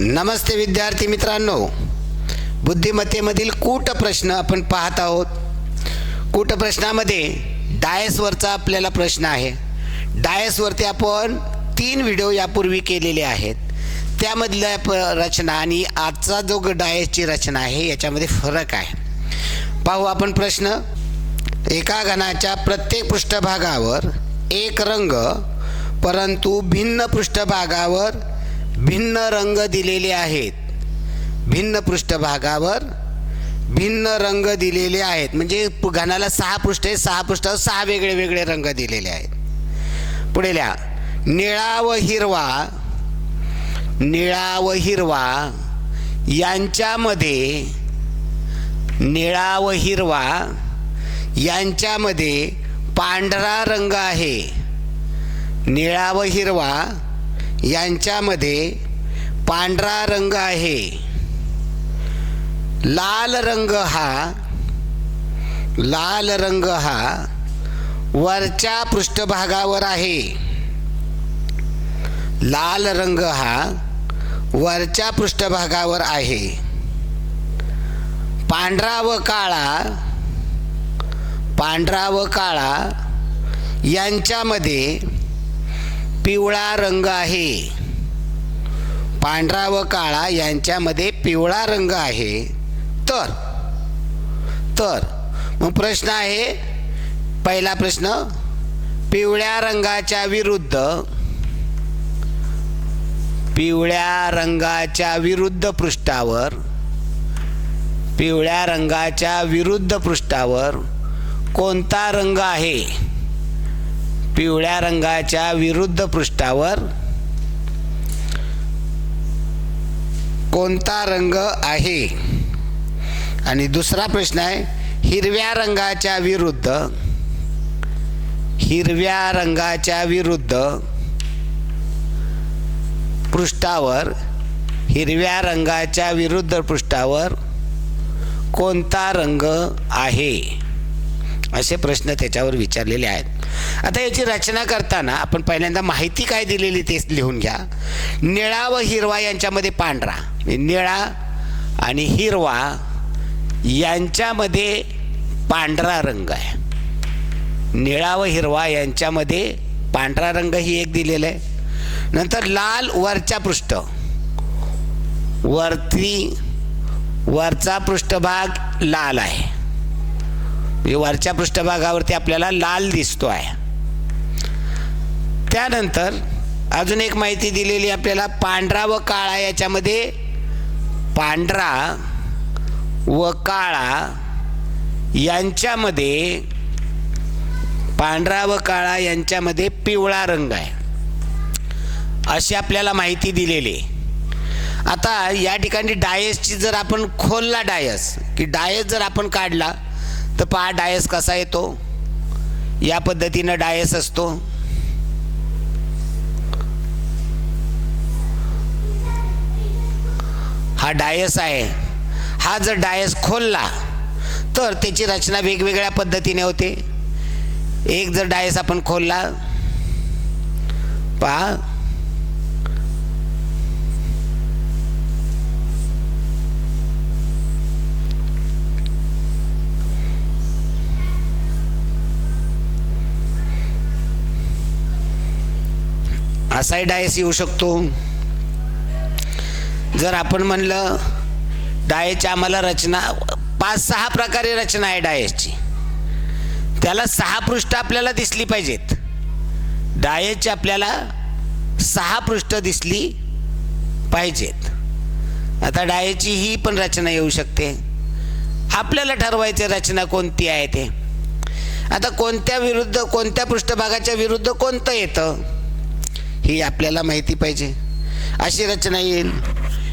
नमस्ते विद्यार्थी मित्रांनो. बुद्धिमत्तेमधील कूट प्रश्न आपण पाहत आहोत. कूट प्रश्नामध्ये डायसवरचा आपल्याला प्रश्न आहे. डायसवरती आपण तीन व्हिडिओ यापूर्वी केलेले आहेत. त्यामधल्या प रचना आणि आजचा जो डायसची रचना आहे याच्यामध्ये फरक आहे. पाहू आपण प्रश्न. एका घनाच्या प्रत्येक पृष्ठभागावर एक रंग परंतु भिन्न पृष्ठभागावर भिन्न रंग दिलेले आहेत. भिन्न पृष्ठभागावर भिन्न रंग दिलेले आहेत. म्हणजे घनाला सहा पृष्ठ आहे सहा पृष्ठावर सहा वेगळे वेगळे रंग दिलेले आहेत. पुढे लिहा. निळा व हिरवा निळा व हिरवा यांच्यामध्ये निळा व हिरवा यांच्यामध्ये पांढरा रंग आहे. निळा व हिरवा यांच्यामध्ये पांढरा रंग आहे. लाल रंग हा लाल रंग हा वरच्या पृष्ठभागावर आहे. लाल रंग हा वरच्या पृष्ठभागावर आहे. पांढरा व काळा पांढरा व काळा यांच्यामध्ये पिवळा रंग आहे. पांढरा व काळा यांच्यामध्ये पिवळा रंग आहे. तर तर मग प्रश्न आहे पहिला प्रश्न पिवळ्या रंगाच्या विरुद्ध पिवळ्या रंगाच्या विरुद्ध पृष्ठावर पिवळ्या रंगाच्या विरुद्ध पृष्ठावर कोणता रंग आहे? पिवळ्या रंगाच्या विरुद्ध पृष्ठावर कोणता रंग आहे? आणि दुसरा प्रश्न आहे हिरव्या रंगाच्या विरुद्ध हिरव्या रंगाच्या विरुद्ध पृष्ठावर हिरव्या रंगाच्या विरुद्ध पृष्ठावर कोणता रंग आहे? असे प्रश्न त्याच्यावर विचारलेले आहेत. आता याची रचना करताना आपण पहिल्यांदा माहिती काय दिलेली तेच लिहून घ्या. निळा व हिरवा यांच्यामध्ये पांढरा म्हणजे निळा आणि हिरवा यांच्यामध्ये पांढरा रंग आहे. निळा व हिरवा यांच्यामध्ये पांढरा रंग ही एक दिलेला आहे. नंतर लाल वरच्या पृष्ठ. वरती वरचा पृष्ठभाग लाल आहे. म्हणजे वरच्या पृष्ठभागावरती आपल्याला लाल दिसतो आहे त्यानंतर अजून एक माहिती दिलेली आपल्याला पांढरा व काळा याच्यामध्ये पांढरा व काळा यांच्यामध्ये पांढरा व काळा यांच्यामध्ये पिवळा रंग आहे अशी आपल्याला माहिती दिलेली आहे. आता या ठिकाणी डायसची जर आपण खोलला डायस की डायस जर आपण काढला तर पहा डायस कसा येतो? या पद्धतीनं डायस असतो. हा डायस आहे. हा जर डायस खोलला तर त्याची रचना वेगवेगळ्या पद्धतीने होते. एक जर डायस आपण खोलला पहा. असाही डायस येऊ शकतो. जर आपण म्हणलं डायेची आम्हाला रचना पाच सहा प्रकारे रचना आहे डायेची. त्याला सहा पृष्ठ आपल्याला दिसली पाहिजेत. डायेची आपल्याला सहा पृष्ठ दिसली पाहिजेत. आता डायेची ही पण रचना येऊ शकते. आपल्याला ठरवायचे रचना कोणती आहे ते. आता कोणत्या विरुद्ध कोणत्या पृष्ठभागाच्या विरुद्ध कोणतं येतं? ही आपल्याला माहिती पाहिजे. अशी रचना येईल.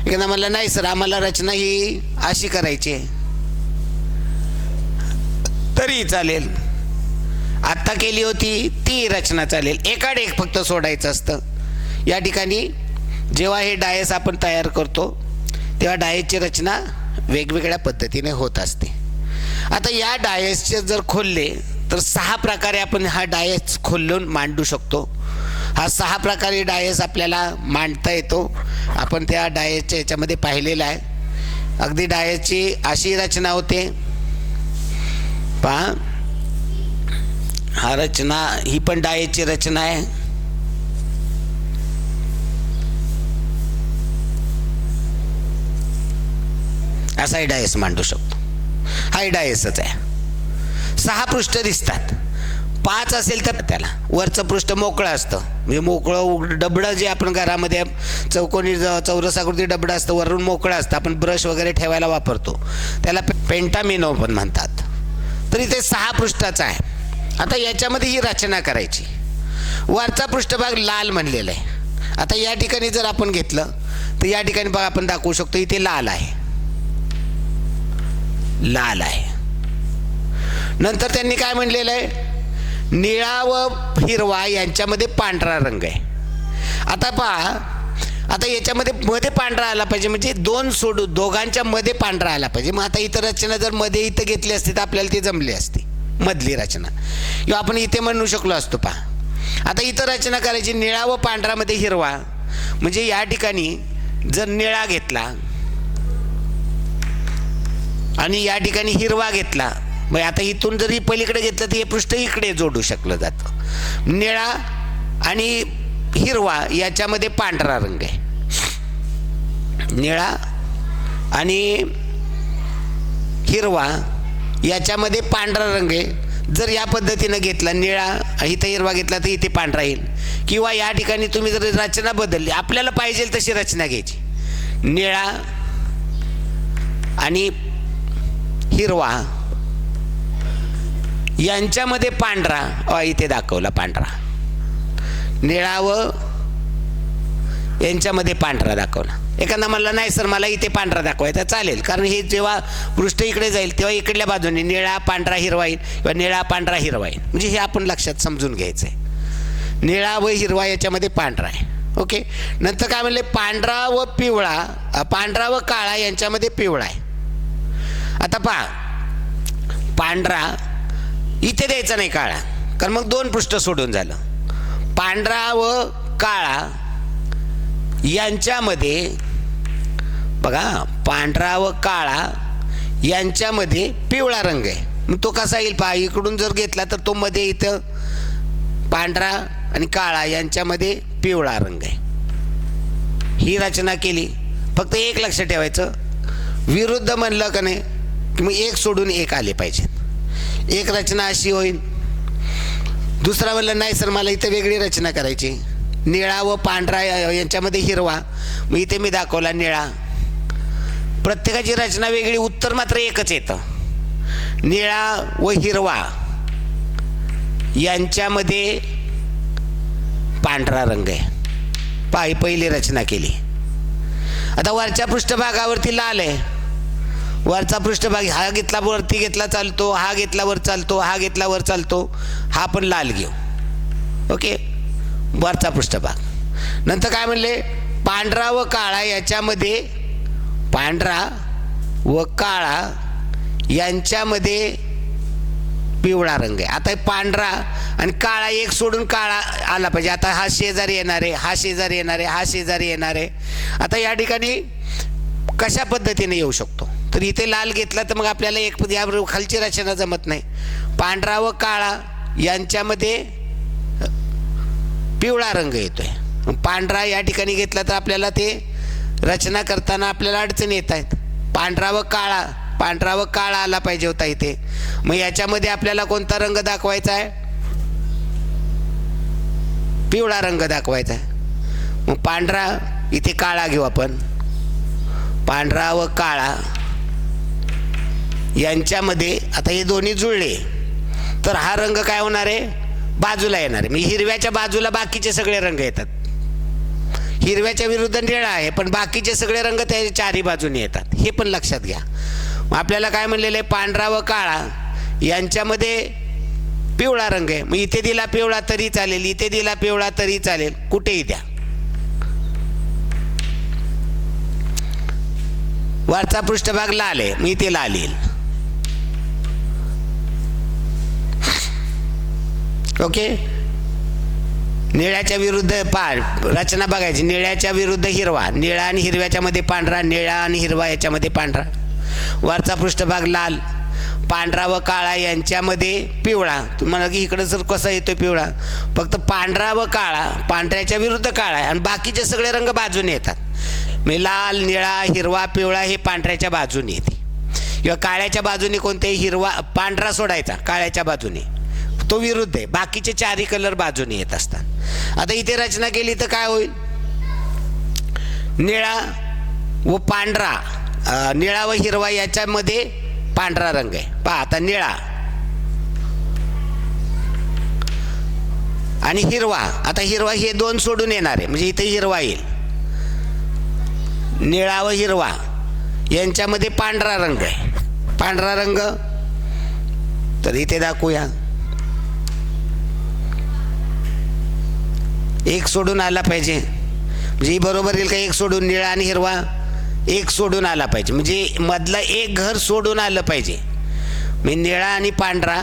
एकदा मला नाही सर आम्हाला रचना ही अशी करायची आहे. तरी चालेल. आत्ता केली होती ती रचना चालेल. एकाड एक फक्त सोडायचं असतं. या ठिकाणी जेव्हा हे डायस आपण तयार करतो तेव्हा डायसची रचना वेगवेगळ्या पद्धतीने होत असते. आता या डायसचे जर खोलले तर सहा प्रकारे आपण हा डायस खोलून मांडू शकतो. हा सहा प्रकारे डायस आपल्याला मांडता येतो. आपण त्या डायसच्या याच्यामध्ये पाहिलेला आहे. अगदी डायसची अशी रचना होते. पहा. हा रचना ही पण डायसची रचना आहे. असाही डायस मांडू शकतो. हाही डायसच आहे. सहा पृष्ठ दिसतात. पाच असेल तर त्याला. वरचं पृष्ठ मोकळं असतं. म्हणजे मोकळं डबडं जे आपण घरामध्ये चौकोनी चौरसाकृती डबडं असतं वरून मोकळं असतं. आपण ब्रश वगैरे ठेवायला वापरतो. त्याला पे पेंटामिनो पण म्हणतात. तर इथे सहा पृष्ठाचा आहे. आता याच्यामध्ये ही रचना करायची. वरचा पृष्ठभाग लाल म्हणलेला आहे. आता या ठिकाणी जर आपण घेतलं तर या ठिकाणी बघा आपण दाखवू शकतो इथे लाल आहे. लाल आहे. नंतर त्यांनी काय म्हणलेलं आहे? निळा व हिरवा यांच्यामध्ये पांढरा रंग आहे. आता पहा आता याच्यामध्ये मध्ये पांढरा आला पाहिजे म्हणजे दोन सोडू दोघांच्या मध्ये पांढरा आला पाहिजे. मग आता इतर रचना जर मध्ये इथं घेतली असती तर आपल्याला ती जमली असती. मधली रचना. किंवा आपण इथे म्हणू शकलो असतो पहा. आता इतर रचना करायची निळा व पांढरामध्ये हिरवा. म्हणजे या ठिकाणी जर निळा घेतला आणि या ठिकाणी हिरवा घेतला मग आता इथून जरी पलीकडे घेतलं तर हे पृष्ठ इकडे जोडू शकलं जातं. निळा आणि हिरवा याच्यामध्ये पांढरा रंग आहे. निळा आणि हिरवा याच्यामध्ये पांढरा रंग आहे. जर या पद्धतीनं घेतला निळा इथं हिरवा घेतला तर इथे पांढरा येईल. किंवा या ठिकाणी तुम्ही जर रचना बदलली आपल्याला पाहिजे तशी रचना घ्यायची. निळा आणि हिरवा यांच्यामध्ये पांढरा. अ, इथे दाखवला पांढरा. निळा व यांच्यामध्ये पांढरा दाखवला. एखादा म्हणला नाही सर मला इथे पांढरा दाखवायचा चालेल. कारण हे जेव्हा पृष्ठ इकडे जाईल तेव्हा इकडल्या बाजूने निळा पांढरा हिरवा येईल किंवा निळा पांढरा हिरवा येईल म्हणजे हे आपण लक्षात समजून घ्यायचं आहे निळा व हिरवा याच्यामध्ये पांढरा आहे. ओके? नंतर काय म्हणले पांढरा व पिवळा पांढरा व काळा यांच्यामध्ये पिवळा आहे. आता पहा. पांढरा इथे द्यायचा नाही काळा. कारण मग दोन पृष्ठ सोडून झालं. पांढरा व काळा यांच्यामध्ये बघा पांढरा व काळा यांच्यामध्ये पिवळा रंग आहे. मग तो कसा येईल? पहा इकडून जर घेतला तर तो मध्ये इथं पांढरा आणि काळा यांच्यामध्ये पिवळा रंग आहे. ही रचना केली. फक्त एक लक्ष ठेवायचं. विरुद्ध म्हणलं का नाही? की मग एक सोडून एक आले पाहिजेत. एक रचना अशी होईल. दुसरा म्हणलं नाही सर मला इथं वेगळी रचना करायची. निळा व पांढरा यांच्यामध्ये हिरवा. मग इथे मी दाखवला निळा. प्रत्येकाची रचना वेगळी उत्तर मात्र एकच येतं. निळा व हिरवा यांच्यामध्ये पांढरा रंग आहे. पाय पहिली रचना केली. आता वरच्या पृष्ठभागावरती लाल आहे. वरचा पृष्ठभाग हा घेतला वरती घेतला चालतो हा घेतला वर चालतो हा घेतला वर चालतो हा पण लाल घेऊ. ओके? वरचा पृष्ठभाग. नंतर काय म्हणले? पांढरा व काळा याच्यामध्ये पांढरा व काळा यांच्यामध्ये पिवळा रंग आहे. आता पांढरा आणि काळा एक सोडून काळा आला पाहिजे. आता हा शेजारी येणार आहे हा शेजारी येणार आहे हा शेजारी येणार आहे. आता या ठिकाणी कशा पद्धतीने येऊ शकतो? तर इथे लाल घेतला तर मग आपल्याला एक या खालची रचना जमत नाही. पांढरा व काळा यांच्यामध्ये पिवळा रंग येतोय. पांढरा या ठिकाणी घेतला तर आपल्याला ते रचना करताना आपल्याला अडचणी येत आहेत. पांढरा व काळा पांढरा व काळा आला पाहिजे होता इथे. मग याच्यामध्ये आपल्याला कोणता रंग दाखवायचा आहे? पिवळा रंग दाखवायचा आहे. मग पांढरा इथे काळा घेऊ आपण. पांढरा व काळा. यांच्यामध्ये आता हे दोन्ही जुळले. तर हा रंग काय होणार आहे? बाजूला येणार आहे. मी हिरव्याच्या बाजूला बाकीचे सगळे रंग येतात. हिरव्याच्या विरुद्ध निळा आहे पण बाकीचे सगळे रंग त्या चारही बाजूने येतात. हे पण लक्षात घ्या. आपल्याला काय म्हणलेलं आहे? पांढरा व काळा यांच्यामध्ये पिवळा रंग आहे. मग इथे दिला पिवळा तरी चालेल इथे दिला पिवळा तरी चालेल. कुठेही द्या. वरचा पृष्ठभाग लाल आहे. मग इथे लाल येईल. ओके? निळ्याच्या विरुद्ध पा रचना बघायची. निळ्याच्या विरुद्ध हिरवा. निळा आणि हिरव्याच्या मध्ये पांढरा निळा आणि हिरवा याच्यामध्ये पांढरा. वरचा पृष्ठभाग लाल. पांढरा व काळा यांच्यामध्ये पिवळा. तुम्हाला की इकडं जर कसा येतो पिवळा? फक्त पांढरा व काळा. पांढऱ्याच्या विरुद्ध काळा आणि बाकीचे सगळे रंग बाजूने येतात. म्हणजे लाल निळा हिरवा पिवळा हे पांढऱ्याच्या बाजूने येते. किंवा काळ्याच्या बाजूने कोणत्याही हिरवा पांढरा सोडायचा. काळ्याच्या बाजूने. तो विरुद्ध आहे. बाकीचे चारही कलर बाजूने येत असतात. आता इथे रचना केली तर काय होईल? निळा व पांढरा. निळा व हिरवा याच्यामध्ये पांढरा रंग आहे. पहा आता निळा. आणि हिरवा. आता हिरवा हे दोन सोडून येणार आहे. म्हणजे इथे हिरवा येईल. निळा व हिरवा. यांच्यामध्ये पांढरा रंग आहे. पांढरा रंग. तर इथे दाखवूया. एक सोडून आला पाहिजे. म्हणजे ही बरोबर येईल का? एक सोडून निळा आणि हिरवा एक सोडून आला पाहिजे. म्हणजे मधलं एक घर सोडून आलं पाहिजे. मी निळा आणि पांढरा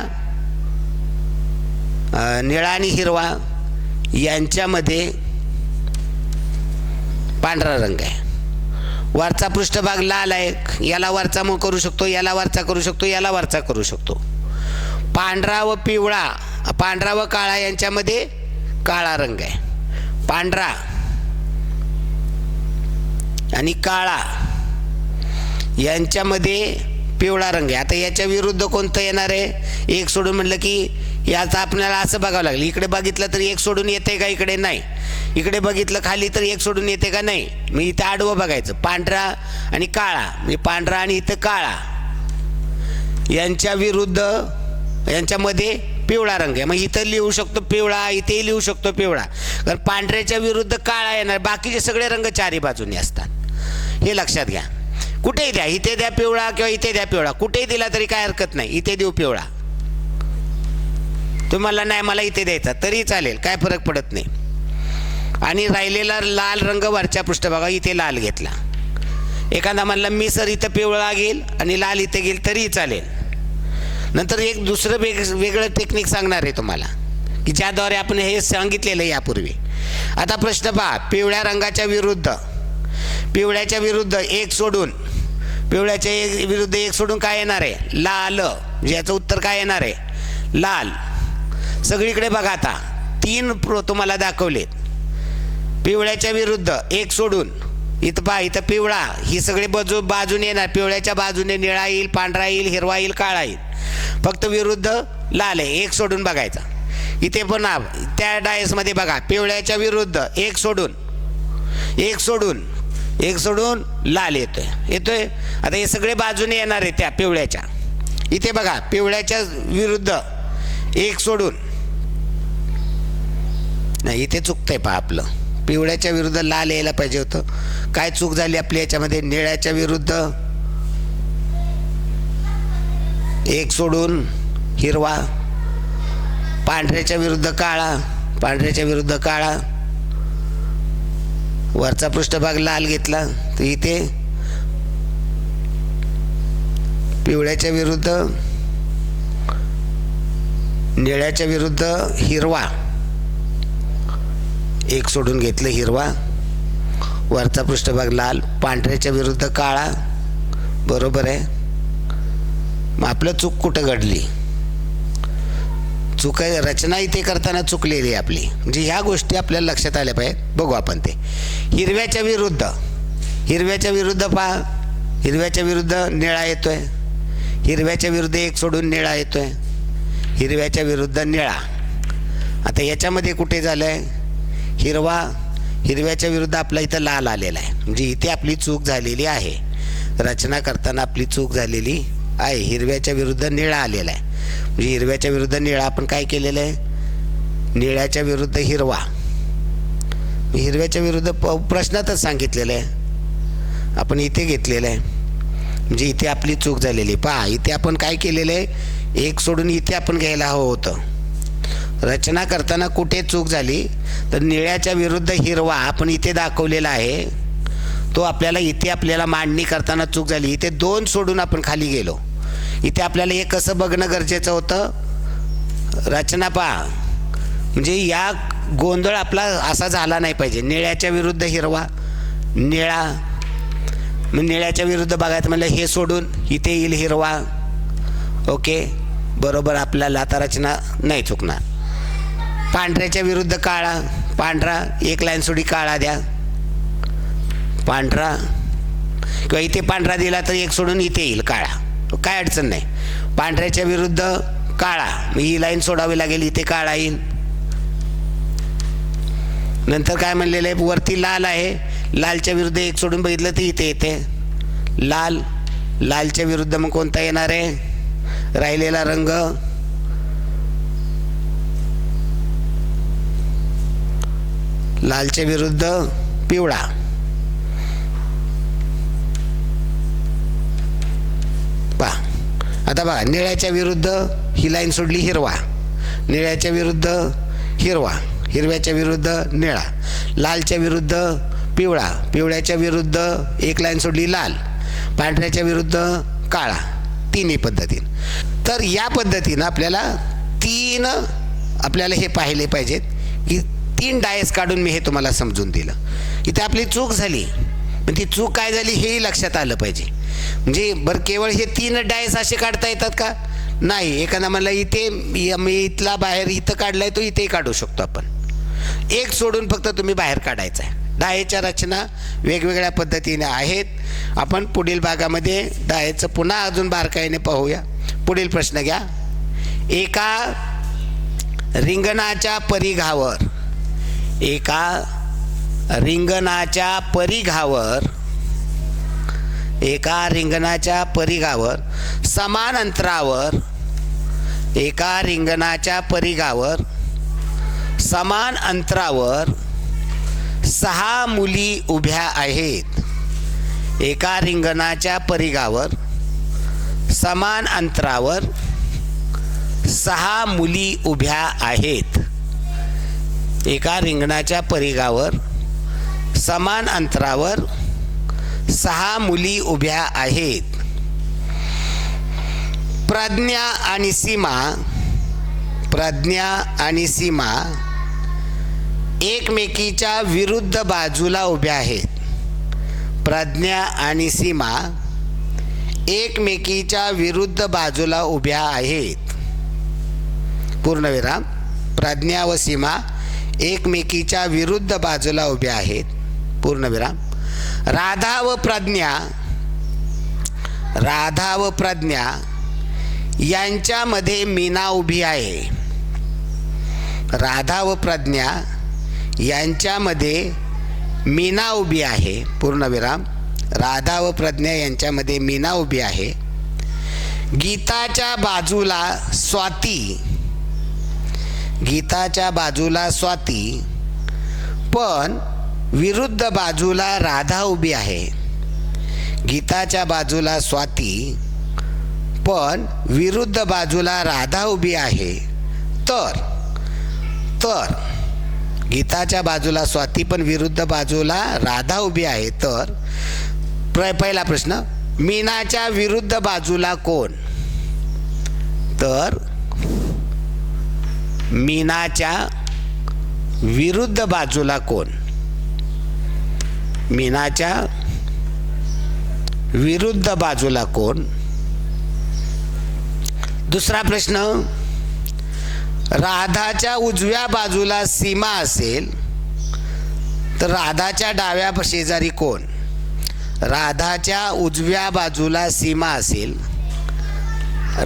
निळा आणि हिरवा यांच्यामध्ये पांढरा रंग आहे. वरचा पृष्ठभाग लाल आहे. याला वरचा मग करू शकतो याला वरचा करू शकतो याला वरचा करू शकतो. पांढरा व पिवळा पांढरा व काळा यांच्यामध्ये काळा रंग आहे. पांढरा आणि काळा यांच्यामध्ये पिवळा रंग आहे. आता याच्या विरुद्ध कोणतं येणार आहे? एक सोडून म्हटलं की याचं आपल्याला असं बघावं लागेल. इकडे बघितलं तर एक सोडून येते का इकडे? नाही. इकडे बघितलं खाली तर एक सोडून येते का? नाही. मी इथं आडवं बघायचं. पांढरा आणि काळा. म्हणजे पांढरा आणि इथं काळा. यांच्या विरुद्ध यांच्यामध्ये पिवळा रंग आहे. मग इथं लिहू शकतो पिवळा इथेही लिहू शकतो पिवळा. कारण पांढऱ्याच्या विरुद्ध काळा येणार. बाकीचे सगळे रंग चारी बाजूनी असतात. हे लक्षात घ्या. कुठेही द्या. इथे द्या पिवळा किंवा इथे द्या पिवळा. कुठेही दिला तरी काय हरकत नाही. इथे देऊ पिवळा. तुम्हाला नाही मला इथे द्यायचा. तरी चालेल. काय फरक पडत नाही. आणि राहिलेला लाल रंग वरच्या पृष्ठभागा इथे लाल घेतला. एखादा म्हणला मी सर इथं पिवळा घेईल आणि लाल इथे घेईल तरीही चालेल. नंतर एक दुसरं वेग वेगळं टेक्निक सांगणार आहे तुम्हाला की ज्याद्वारे आपण हे सांगितलेलं आहे यापूर्वी. आता प्रश्न पहा पिवळ्या रंगाच्या विरुद्ध पिवळ्याच्या विरुद्ध एक सोडून पिवळ्याच्या एक विरुद्ध एक सोडून काय येणार आहे? लाल म्हणजे याचं उत्तर काय येणार आहे? लाल. सगळीकडे बघा आता तीन प्रो तुम्हाला दाखवलेत. पिवळ्याच्या विरुद्ध एक सोडून इथं पहा इथं पिवळा. ही सगळी बाजू बाजूने येणार. पिवळ्याच्या बाजूने निळा येईल पांढरा येईल हिरवा येईल काळा येईल. फक्त विरुद्ध लाल आहे एक सोडून बघायचा. इथे पण त्या डायसमध्ये बघा पिवळ्याच्या विरुद्ध एक सोडून एक सोडून एक सोडून लाल येतोय. येतोय? आता हे सगळे बाजूने येणार आहे त्या पिवळ्याच्या. इथे बघा पिवळ्याच्या विरुद्ध एक सोडून. नाही इथे चुकतंय पहा आपलं. पिवळ्याच्या विरुद्ध लाल यायला पाहिजे होतं. काय चूक झाली आपली याच्यामध्ये? निळ्याच्या विरुद्ध. एक सोडून हिरवा. पांढऱ्याच्या विरुद्ध काळा. पांढऱ्याच्या विरुद्ध काळा. वरचा पृष्ठभाग लाल घेतला. तर इथे पिवळ्याच्या विरुद्ध निळ्याच्या विरुद्ध हिरवा. एक सोडून घेतलं हिरवा. वरचा पृष्ठभाग लाल. पांढऱ्याच्या विरुद्ध काळा. बरोबर आहे. मग आपलं चूक कुठं घडली? चूक आहे रचना इथे करताना चुकलेली आपली. म्हणजे ह्या गोष्टी आपल्याला लक्षात आल्या पाहिजेत. बघू आपण ते. हिरव्याच्या विरुद्ध. हिरव्याच्या विरुद्ध पहा. हिरव्याच्या विरुद्ध निळा येतोय. हिरव्याच्या विरुद्ध एक सोडून निळा येतोय. हिरव्याच्या विरुद्ध निळा. आता याच्यामध्ये कुठे झालं आहे हिरवा हिरव्याच्या विरुद्ध आपला इथं लाल आलेला आहे. म्हणजे इथे आपली चूक झालेली आहे. रचना करताना आपली चूक झालेली आहे. हिरव्याच्या विरुद्ध निळा आलेला आहे. म्हणजे हिरव्याच्या विरुद्ध निळा आपण काय केलेलं आहे? निळ्याच्या विरुद्ध हिरवा. म्हणजे हिरव्याच्या विरुद्ध प प्रश्नातच सांगितलेलं आहे. आपण इथे घेतलेलं आहे. म्हणजे इथे आपली चूक झालेली पहा इथे आपण काय केलेलं आहे? एक सोडून इथे आपण घ्यायला हवं होतं. रचना करताना कुठे चूक झाली तर निळ्याच्या विरुद्ध हिरवा आपण इथे दाखवलेला आहे. तो आपल्याला इथे आपल्याला मांडणी करताना चूक झाली. इथे दोन सोडून आपण खाली गेलो. इथे आपल्याला हे कसं बघणं गरजेचं होतं? रचना पहा. म्हणजे या गोंधळ आपला असा झाला नाही पाहिजे. निळ्याच्या विरुद्ध हिरवा निळा. मग निळ्याच्या विरुद्ध बघायचं म्हणलं हे सोडून इथे येईल हिरवा. ओके? बरोबर आपल्याला आता रचना नाही चुकणार. पांढऱ्याच्या विरुद्ध काळा पांढरा एक लाईन सोडी काळा द्या. पांढरा. किंवा इथे पांढरा दिला तर एक सोडून इथे येईल काळा. काय अडचण नाही. पांढऱ्याच्या विरुद्ध काळा. ही लाईन सोडावी लागेल इथे काळा येईल. नंतर काय म्हणलेलं आहे? वरती लाल आहे. लालच्या विरुद्ध एक सोडून बघितलं तर इथे येते. लाल. लालच्या विरुद्ध मग कोणता येणार आहे? राहिलेला रंग. लालच्या विरुद्ध पिवळा. पा आता बघा निळ्याच्या विरुद्ध ही लाईन सोडली हिरवा. निळ्याच्या विरुद्ध हिरवा. हिरव्याच्या विरुद्ध निळा. लालच्या विरुद्ध पिवळा. पिवळ्याच्या विरुद्ध एक लाईन सोडली लाल. पांढऱ्याच्या विरुद्ध काळा. तिन्ही पद्धतीन. तर या पद्धतीनं आपल्याला तीन आपल्याला हे पाहिले पाहिजेत की तीन डायस काढून मी हे तुम्हाला समजून दिलं. इथे आपली चूक झाली. पण ती चूक काय झाली हेही लक्षात आलं पाहिजे. म्हणजे बरं केवळ हे तीन डायस असे काढता येतात का? नाही. एखादा मला इथे मी इथला बाहेर इथं काढलाय तो इथेही काढू शकतो आपण. एक सोडून फक्त तुम्ही बाहेर काढायचा आहे. डायेच्या रचना वेगवेगळ्या पद्धतीने आहेत. आपण पुढील भागामध्ये डायेचं पुन्हा अजून बारकाईने पाहूया. पुढील प्रश्न घ्या. एका रिंगणाच्या परिघावर एका रिंगणाच्या परिघावर एका रिंगणाच्या परिघावर समान अंतरावर एका रिंगणाच्या परिघावर समान अंतरावर सहा मुली उभ्या आहेत. एका रिंगणाच्या परिघावर समान अंतरावर सहा मुली उभ्या आहेत. एका रिंगणाच्या परिघावर समान अंतरावर सहा मुली उभ्या आहेत. प्रज्ञा आणि सीमा प्रज्ञा आणि सीमा एकमेकीच्या विरुद्ध बाजूला उभ्या आहेत. प्रज्ञा आणि सीमा एकमेकीच्या विरुद्ध बाजूला उभ्या आहेत. पूर्णविराम प्रज्ञा व सीमा एकमेकीच्या विरुद्ध बाजूला उभ्या आहेत. पूर्णविराम राधा व प्रज्ञा राधा व प्रज्ञा यांच्यामध्ये मीना उभी आहे. राधा व प्रज्ञा यांच्यामध्ये मीना उभी आहे. पूर्णविराम राधा व प्रज्ञा यांच्यामध्ये मीना उभी आहे. गीताच्या बाजूला स्वाती गीताच्या बाजूला स्वाती पण विरुद्ध बाजूला राधा उभी आहे. गीताच्या बाजूला स्वाती पण विरुद्ध बाजूला राधा उभी आहे. तर तर गीताच्या बाजूला स्वाती पण विरुद्ध बाजूला राधा उभी आहे. तर प्र पहिला प्रश्न मीनाच्या विरुद्ध बाजूला कोण? तर मीनाच्या विरुद्ध बाजूला कोण? मीनाच्या विरुद्ध बाजूला कोण? दुसरा प्रश्न राधाच्या उजव्या बाजूला सीमा असेल तर राधाच्या डाव्या शेजारी कोण? राधाच्या उजव्या बाजूला सीमा असेल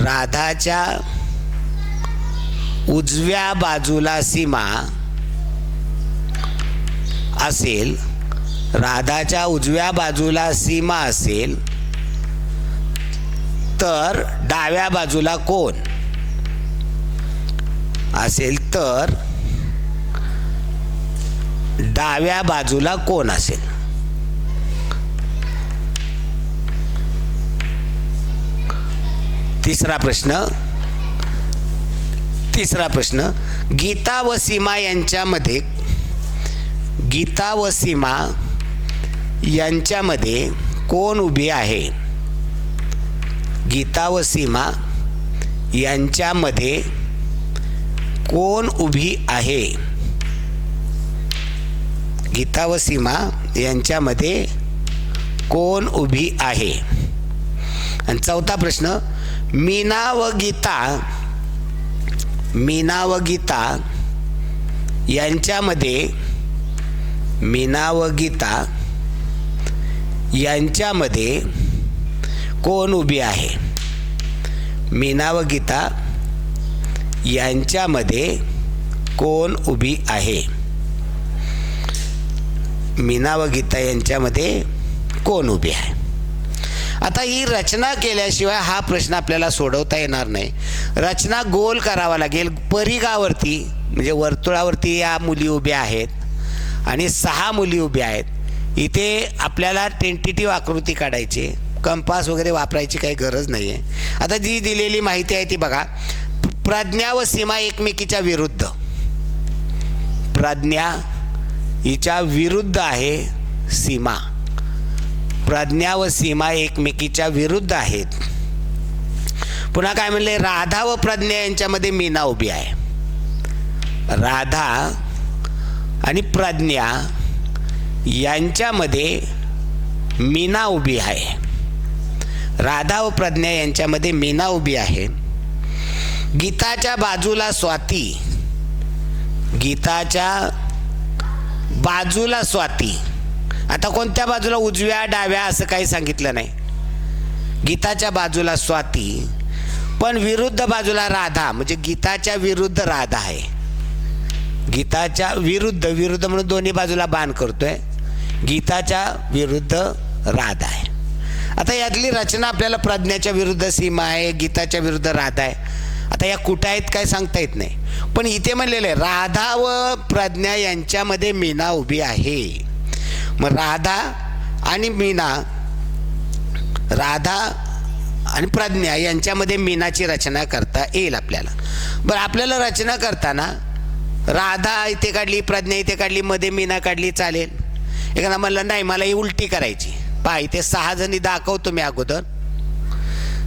राधाच्या उजव्या बाजूला सीमा असेल राधाच्या उजव्या बाजूला सीमा असेल तर डाव्या बाजूला कोण? असेल तर डाव्या बाजूला कोण असेल? तिसरा प्रश्न तिसरा प्रश्न. गीता व सीमा यांच्यामध्ये गीता व सीमा यांच्यामध्ये कोण उभी आहे? गीता व सीमा यांच्यामध्ये कोण उभी आहे? गीता व सीमा यांच्यामध्ये कोण उभी आहे? आणि चौथा प्रश्न मीना व गीता मीना व गीता यांच्यामध्ये मीना व गीता यांच्यामध्ये कोण उभी आहे? मीना व गीता यांच्यामध्ये कोण उभी आहे? मीना व गीता यांच्यामध्ये कोण उभी आहे? आता ही रचना केल्याशिवाय हा प्रश्न आपल्याला सोडवता येणार नाही. रचना गोल करावा लागेल. परिघावरती म्हणजे वर्तुळावरती या मुली उभ्या आहेत आणि सहा मुली उभ्या आहेत. इथे आपल्याला टेंटेटिव्ह आकृती काढायची कंपास वगैरे वापरायची काही गरज नाही आहे आता जी दिलेली माहिती आहे ती बघा. प्रज्ञा व सीमा एकमेकीच्या विरुद्ध. प्रज्ञा हिच्या विरुद्ध आहे सीमा. प्रज्ञा व सीमा एकमेकीच्या विरुद्ध आहेत. पुन्हा काय म्हणले? राधा व प्रज्ञा यांच्यामध्ये मीना उभी आहे. राधा आणि प्रज्ञा यांच्यामध्ये मीना उभी आहे. राधा व प्रज्ञा यांच्यामध्ये मीना उभी आहे. गीताच्या बाजूला स्वाती गीताच्या बाजूला स्वाती. आता कोणत्या बाजूला उजव्या डाव्या असं काही सांगितलं नाही. गीताच्या बाजूला स्वाती पण विरुद्ध बाजूला राधा म्हणजे गीताच्या विरुद्ध राधा आहे. गीताच्या विरुद्ध विरुद्ध म्हणून दोन्ही बाजूला बाण करतोय. गीताच्या विरुद्ध राधा आहे. आता यातली रचना आपल्याला प्रज्ञाच्या विरुद्ध सीमा आहे गीताच्या विरुद्ध राधा आहे. आता या कुठं आहेत काय सांगता येत नाही. पण इथे म्हणलेलं आहे राधा व प्रज्ञा यांच्यामध्ये मीना उभी आहे. मग राधा आणि मीना राधा आणि प्रज्ञा यांच्यामध्ये मीनाची रचना करता येईल आपल्याला. बरं आपल्याला रचना करताना राधा इथे काढली प्रज्ञा इथे काढली मध्ये मीना काढली चालेल. एखादा म्हणलं नाही मला ही उलटी करायची. पहा इथे सहा जणी दाखवतो मी अगोदर.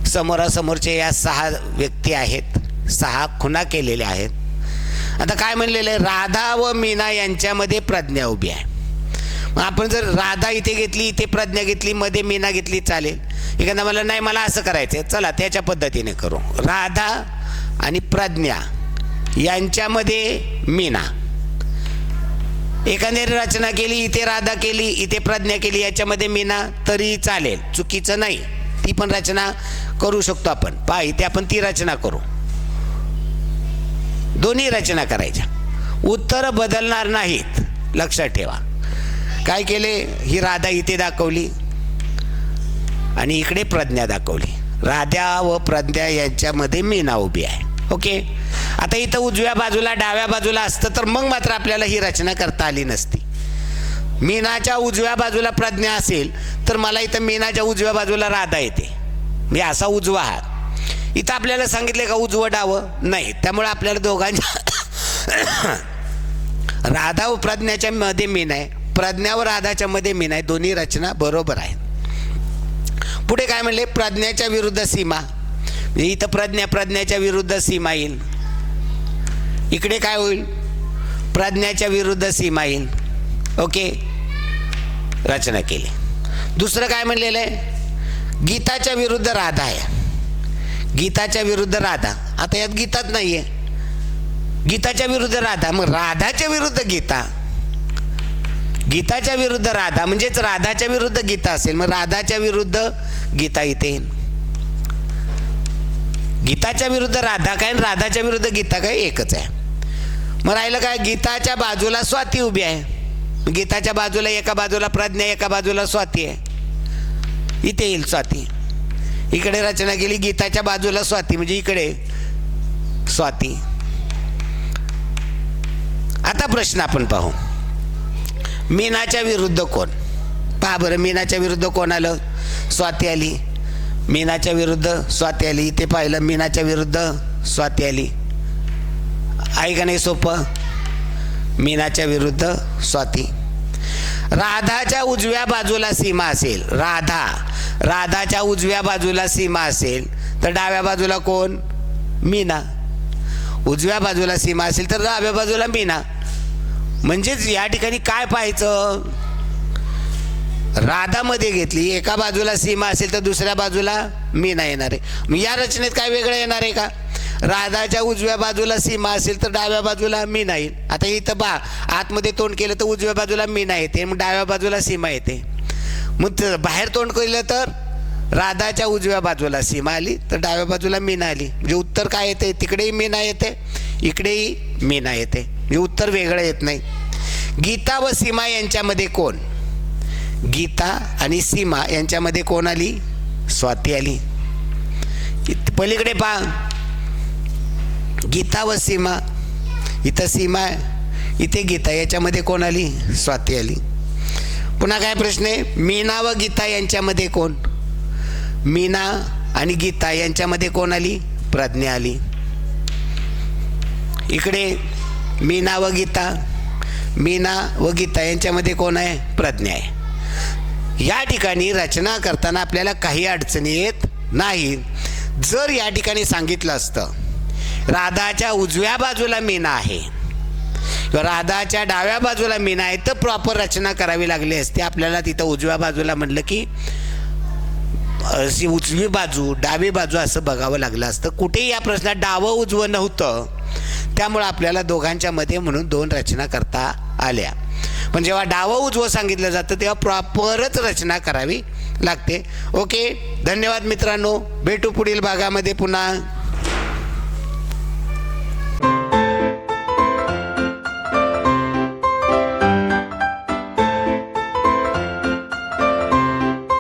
समोरासमोरचे या सहा व्यक्ती आहेत. सहा खुना केलेल्या आहेत. आता काय म्हणलेलं आहे? राधा व मीना यांच्यामध्ये प्रज्ञा उभी आहे. मग आपण जर राधा इथे घेतली इथे प्रज्ञा घेतली मध्ये मीना घेतली चालेल. एखादा मला नाही मला असं करायचं आहे चला त्याच्या पद्धतीने करू. राधा आणि प्रज्ञा यांच्यामध्ये मीना. एखाद्याने रचना केली इथे राधा केली इथे प्रज्ञा केली याच्यामध्ये मीना तरी चालेल. चुकीचं नाही. ती पण रचना करू शकतो आपण. पहा इथे आपण ती रचना करू. दोन्ही रचना करायच्या. उत्तर बदलणार नाहीत. लक्षात ठेवा. काय केले? ही राधा इथे दाखवली. आणि इकडे प्रज्ञा दाखवली. राधा व प्रज्ञा यांच्यामध्ये मीना उभी आहे. ओके? आता इथं उजव्या बाजूला डाव्या बाजूला असतं तर मग मात्र आपल्याला ही रचना करता आली नसती. मीनाच्या उजव्या बाजूला प्रज्ञा असेल तर मला इथं मीनाच्या उजव्या बाजूला राधा येते. मी असा उजवा आहात. इथं आपल्याला सांगितले का उजवं डावं? नाही. त्यामुळे आपल्याला दोघांच्या राधा व प्रज्ञाच्या मध्ये मीन आहे. प्रज्ञा व राधाच्या मध्ये मी नाही दोन्ही रचना बरोबर आहेत. पुढे काय म्हणले? प्रज्ञाच्या विरुद्ध सीमा. इथं प्रज्ञा प्रज्ञाच्या विरुद्ध सीमा येईल. इकडे काय होईल? प्रज्ञाच्या विरुद्ध सीमा येईल. ओके? रचना केली. दुसरं काय म्हणलेलं आहे? गीताच्या विरुद्ध राधा आहे. गीताच्या विरुद्ध राधा. आता यात गीताच नाही आहे गीताच्या विरुद्ध राधा. मग राधाच्या विरुद्ध गीता. गीताच्या विरुद्ध राधा म्हणजेच राधाच्या विरुद्ध गीता असेल मग राधाच्या विरुद्ध गीता इथे येईल. गीताच्या विरुद्ध राधा काय आणि राधाच्या विरुद्ध गीता काय एकच आहे. मग राहिलं काय? गीताच्या बाजूला स्वाती उभी आहे. गीताच्या बाजूला एका बाजूला प्रज्ञा एका बाजूला स्वाती आहे. इथे येईल स्वाती. इकडे रचना केली गीताच्या बाजूला स्वाती म्हणजे इकडे स्वाती. आता प्रश्न आपण पाहू. मीनाच्या विरुद्ध कोण? पहा बरं मीनाच्या विरुद्ध कोण आलं? स्वाती आली. मीनाच्या विरुद्ध स्वाती आली. इथे पाहिलं मीनाच्या विरुद्ध स्वाती आली. आहे का नाही सोपं? मीनाच्या विरुद्ध स्वाती. राधाच्या उजव्या बाजूला सीमा असेल. राधा. राधाच्या उजव्या बाजूला सीमा असेल. तर डाव्या बाजूला कोण? मीना. उजव्या बाजूला सीमा असेल तर डाव्या बाजूला मीना. म्हणजेच या ठिकाणी काय पाहायचं? राधामध्ये घेतली. एका बाजूला सीमा असेल तर दुसऱ्या बाजूला मी नाही येणार आहे. मग या रचनेत काय वेगळं येणार आहे का? राधाच्या उजव्या बाजूला सीमा असेल तर डाव्या बाजूला मी नाही आता इथं बा आतमध्ये तोंड केलं तर उजव्या बाजूला मी नाही येते मग डाव्या बाजूला सीमा येते. मग बाहेर तोंड केलं तर राधाच्या उजव्या बाजूला सीमा आली तर डाव्या बाजूला मीना आली. म्हणजे उत्तर काय येते तिकडेही मीना येते इकडेही मीना येते. मी उत्तर वेगळं येत नाही. गीता व सीमा यांच्यामध्ये कोण? गीता आणि सीमा यांच्यामध्ये कोण आली? स्वाती आली. पलीकडे पहा. गीता व सीमा. इथं सीमा इथे गीता याच्यामध्ये कोण आली? स्वाती आली. पुन्हा काय प्रश्न आहे? मीना व गीता यांच्यामध्ये कोण? मीना आणि गीता यांच्यामध्ये कोण आली? प्रज्ञा आली. इकडे मीना व गीता. मीना व गीता यांच्यामध्ये कोण आहे? प्रज्ञा आहे. या ठिकाणी रचना करताना आपल्याला काही अडचणी येत नाही जर या ठिकाणी सांगितलं असतं राधाच्या उजव्या बाजूला मीना आहे. राधाच्या डाव्या बाजूला मीना आहे तर प्रॉपर रचना करावी लागली असते. आपल्याला तिथं उजव्या बाजूला म्हणलं की अशी उजवी बाजू डावी बाजू असं बघावं लागलं असतं. कुठेही या प्रश्नात डावं उजवं नव्हतं. त्यामुळं आपल्याला दोघांच्या मध्ये म्हणून दोन रचना करता आल्या. पण जेव्हा डावं उजवं सांगितलं जातं तेव्हा प्रॉपरच रचना करावी लागते. ओके? धन्यवाद मित्रांनो. भेटू पुढील भागामध्ये पुन्हा.